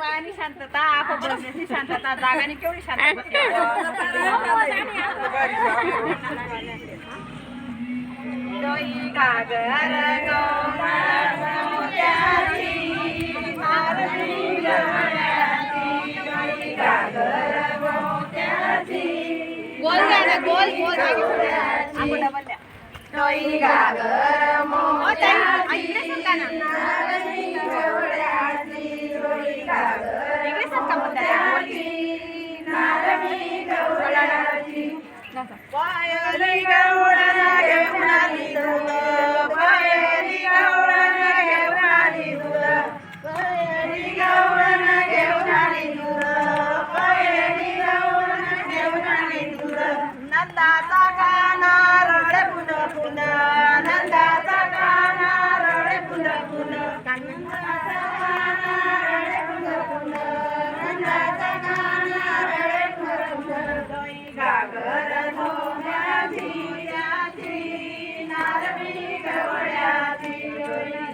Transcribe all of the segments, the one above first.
आणि शांतता आपण बसण्याची शांतता जागाने केवढी शांत गोल गोल आपण डबल द्या. गागर मोत्याची पायरी गवळा घेवणारी तुल पायरी गवळा घेवणारी तुल पायरी गवळा नंदा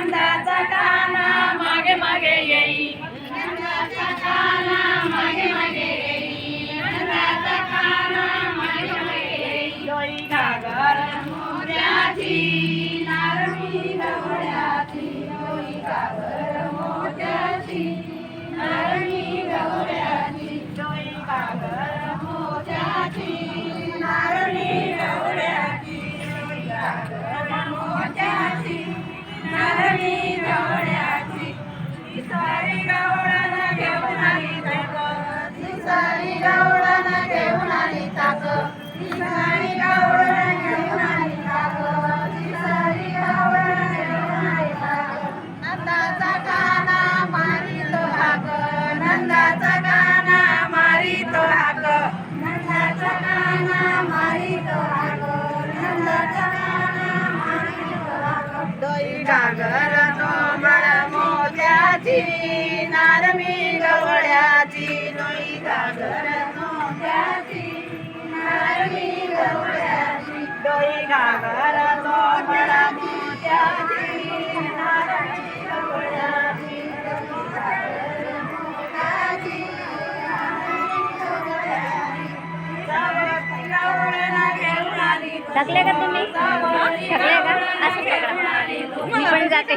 नंदाचा काना मागे मागे येई. नंदाचा काना मागे मागे येई. नंदाचा काना मागे मागे येई. डोई घागर मोत्याची घागर कोमळ मोत्याची नारमी गवळ्याची नोई घागर कोमळ्याची नारमी गवळ्याची डोई घागर थकले का तुम्ही? थकले का? असं पकडा मी पण जाते.